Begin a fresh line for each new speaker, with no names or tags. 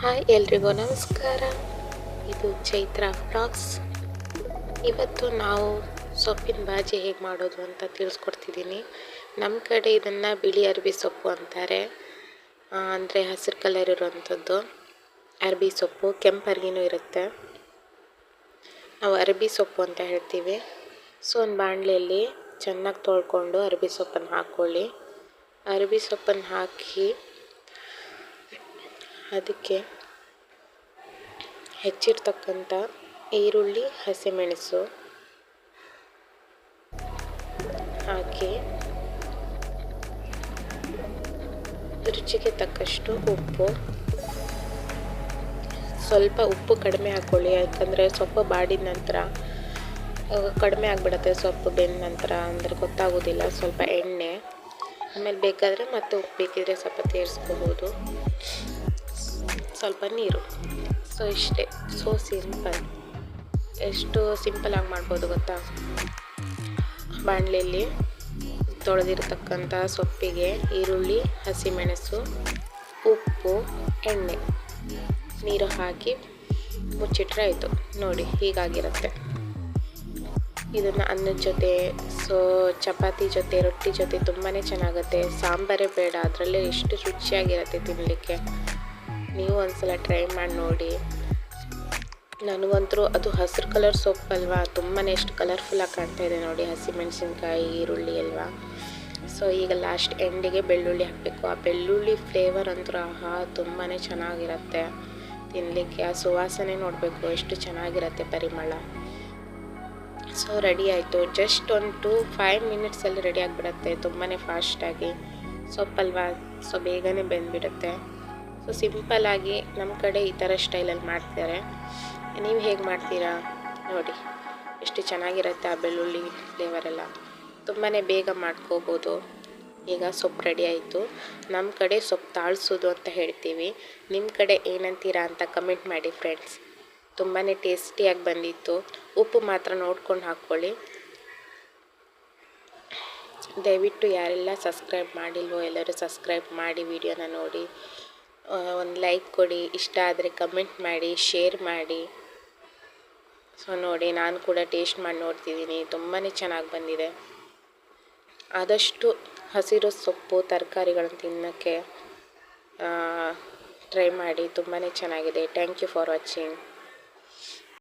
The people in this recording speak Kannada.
ಹಾಯ್ ಎಲ್ರಿಗೂ ನಮಸ್ಕಾರ. ಇದು ಚೈತ್ರ ಫ್ರಾಕ್ಸ್ ಇವತ್ತು ನಾವು ಸೊಪ್ಪಿನ ಬಾಜಿ ಹೇಗೆ ಮಾಡೋದು ಅಂತ ತಿಳಿಸ್ಕೊಡ್ತಿದ್ದೀನಿ. ನಮ್ಮ ಕಡೆ ಇದನ್ನು ಬಿಳಿ ಅರಬಿ ಸೊಪ್ಪು ಅಂತಾರೆ. ಅಂದರೆ ಹಸಿರು ಕಲರ್ ಇರುವಂಥದ್ದು ಅರಬಿ ಸೊಪ್ಪು, ಕೆಂಪು ಅರ್ಗಿನೂ ಇರುತ್ತೆ. ನಾವು ಅರಬಿ ಸೊಪ್ಪು ಅಂತ ಹೇಳ್ತೀವಿ. ಸೊ, ಒಂದು ಬಾಣಲೆಯಲ್ಲಿ ಚೆನ್ನಾಗಿ ತೊಳ್ಕೊಂಡು ಅರಬಿ ಸೊಪ್ಪನ್ನು ಹಾಕ್ಕೊಳ್ಳಿ ಅರಬಿ ಸೊಪ್ಪನ್ನು ಹಾಕಿ ಅದಕ್ಕೆ ಹೆಚ್ಚಿರ್ತಕ್ಕಂಥ ಈರುಳ್ಳಿ, ಹಸಿಮೆಣಸು ಹಾಕಿ ರುಚಿಗೆ ತಕ್ಕಷ್ಟು ಉಪ್ಪು. ಸ್ವಲ್ಪ ಉಪ್ಪು ಕಡಿಮೆ ಹಾಕ್ಕೊಳ್ಳಿ ಯಾಕಂದರೆ ಸೊಪ್ಪು ಬಾಡಿದ ನಂತರ ಕಡಿಮೆ ಆಗಿಬಿಡತ್ತೆ ಸೊಪ್ಪು ಬೆಂದ ನಂತರ, ಅಂದರೆ ಗೊತ್ತಾಗೋದಿಲ್ಲ, ಸ್ವಲ್ಪ ಎಣ್ಣೆ. ಆಮೇಲೆ ಬೇಕಾದರೆ ಮತ್ತೆ ಉಪ್ಪು ಬೇಕಿದ್ರೆ ಸ್ವಲ್ಪ ಸೇರಿಸ್ಕೋಬೋದು ಸ್ವಲ್ಪ ನೀರು. ಸೊ ಇಷ್ಟೇ. ಸೊ ಸಿಂಪಲ್ ಎಷ್ಟು ಸಿಂಪಲಾಗಿ ಮಾಡ್ಬೋದು ಗೊತ್ತಾ? ಬಾಣಲೆಯಲ್ಲಿ ತೊಳೆದಿರತಕ್ಕಂಥ ಸೊಪ್ಪಿಗೆ ಈರುಳ್ಳಿ, ಹಸಿಮೆಣಸು, ಉಪ್ಪು, ಎಣ್ಣೆ. ನೀರು ಹಾಕಿ ಮುಚ್ಚಿಟ್ರೆ ಆಯಿತು. ನೋಡಿ, ಹೀಗಾಗಿರುತ್ತೆ. ಇದನ್ನು ಅನ್ನದ ಜೊತೆ, ಸೊ ಚಪಾತಿ ಜೊತೆ, ರೊಟ್ಟಿ ಜೊತೆ ತುಂಬಾ ಚೆನ್ನಾಗುತ್ತೆ. ಸಾಂಬಾರೇ ಬೇಡ. ಅದರಲ್ಲೇ ಎಷ್ಟು ರುಚಿಯಾಗಿರುತ್ತೆ ತಿನ್ನಲಿಕ್ಕೆ ನೀವು ಒಂದ್ಸಲ ಟ್ರೈ ಮಾಡಿ ನೋಡಿ. ನನಗಂತರೂ ಅದು ಹಸಿರು ಕಲರ್ ಸೊಪ್ಪಲ್ವಾ ತುಂಬಾ ಎಷ್ಟು ಕಲರ್ಫುಲ್ಲಾಗಿ ಕಾಣ್ತಾ ಇದೆ ನೋಡಿ ಹಸಿಮೆಣಸಿನ್ಕಾಯಿ ಈರುಳ್ಳಿ ಅಲ್ವಾ? ಸೊ ಈಗ ಲಾಸ್ಟ್ ಎಂಡಿಗೆ ಬೆಳ್ಳುಳ್ಳಿ ಹಾಕಬೇಕು. ಆ ಬೆಳ್ಳುಳ್ಳಿ ಫ್ಲೇವರ್ ಅಂತೂ ಆಹಾ ತುಂಬಾ ಚೆನ್ನಾಗಿರುತ್ತೆ. ತಿನ್ನಲಿಕ್ಕೆ ಆ ಸುವಾಸನೆ ನೋಡಬೇಕು, ಎಷ್ಟು ಚೆನ್ನಾಗಿರುತ್ತೆ ಪರಿಮಳ. ಸೊ ರೆಡಿ ಆಯಿತು. ಜಸ್ಟ್ ಒಂದು ಟೂ ಫೈವ್ ಮಿನಿಟ್ಸಲ್ಲಿ ರೆಡಿ ಆಗಿಬಿಡುತ್ತೆ. ತುಂಬಾ ಫಾಸ್ಟಾಗಿ ಸೊಪ್ಪಲ್ವಾ ಸೊ ಬೇಗನೆ ಬೆಂದ್ಬಿಡುತ್ತೆ. ಸೊ ಸಿಂಪಲ್ಲಾಗಿ ನಮ್ಮ ಕಡೆ ಈ ಥರ ಸ್ಟೈಲಲ್ಲಿ ಮಾಡ್ತಾರೆ ನೀವು ಹೇಗೆ ಮಾಡ್ತೀರಾ? ನೋಡಿ, ಎಷ್ಟು ಚೆನ್ನಾಗಿರುತ್ತೆ ಆ ಬೆಳ್ಳುಳ್ಳಿ ಫ್ಲೇವರೆಲ್ಲ ತುಂಬಾ ಬೇಗ ಮಾಡ್ಕೋಬೋದು. ಈಗ ಸೊಪ್ಪು ರೆಡಿ ಆಯಿತು. ನಮ್ಮ ಕಡೆ ಸೊಪ್ಪು ತಾಳ್ಸೋದು ಅಂತ ಹೇಳ್ತೀವಿ. ನಿಮ್ಮ ಕಡೆ ಏನಂತೀರಾ ಅಂತ ಕಮೆಂಟ್ ಮಾಡಿ ಫ್ರೆಂಡ್ಸ್ ತುಂಬಾ ಟೇಸ್ಟಿಯಾಗಿ ಬಂದಿತ್ತು. ಉಪ್ಪು ಮಾತ್ರ ನೋಡ್ಕೊಂಡು ಹಾಕ್ಕೊಳ್ಳಿ. ದಯವಿಟ್ಟು ಯಾರೆಲ್ಲ ಸಬ್ಸ್ಕ್ರೈಬ್ ಮಾಡಿಲ್ವೋ, ಎಲ್ಲರೂ ಸಬ್ಸ್ಕ್ರೈಬ್ ಮಾಡಿ ವಿಡಿಯೋನ ನೋಡಿ. ಒಂದು ಲೈಕ್ ಕೊಡಿ, ಇಷ್ಟ ಆದರೆ ಕಮೆಂಟ್ ಮಾಡಿ ಶೇರ್ ಮಾಡಿ. ಸೊ ನೋಡಿ, ನಾನು ಕೂಡ ಟೇಸ್ಟ್ ಮಾಡಿ ನೋಡ್ತಿದ್ದೀನಿ ತುಂಬಾ ಚೆನ್ನಾಗಿ ಬಂದಿದೆ. ಆದಷ್ಟು ಹಸಿರು ಸೊಪ್ಪು, ತರಕಾರಿಗಳನ್ನು ತಿನ್ನೋಕ್ಕೆ ಟ್ರೈ ಮಾಡಿ. ತುಂಬಾ ಚೆನ್ನಾಗಿದೆ. Thank you for watching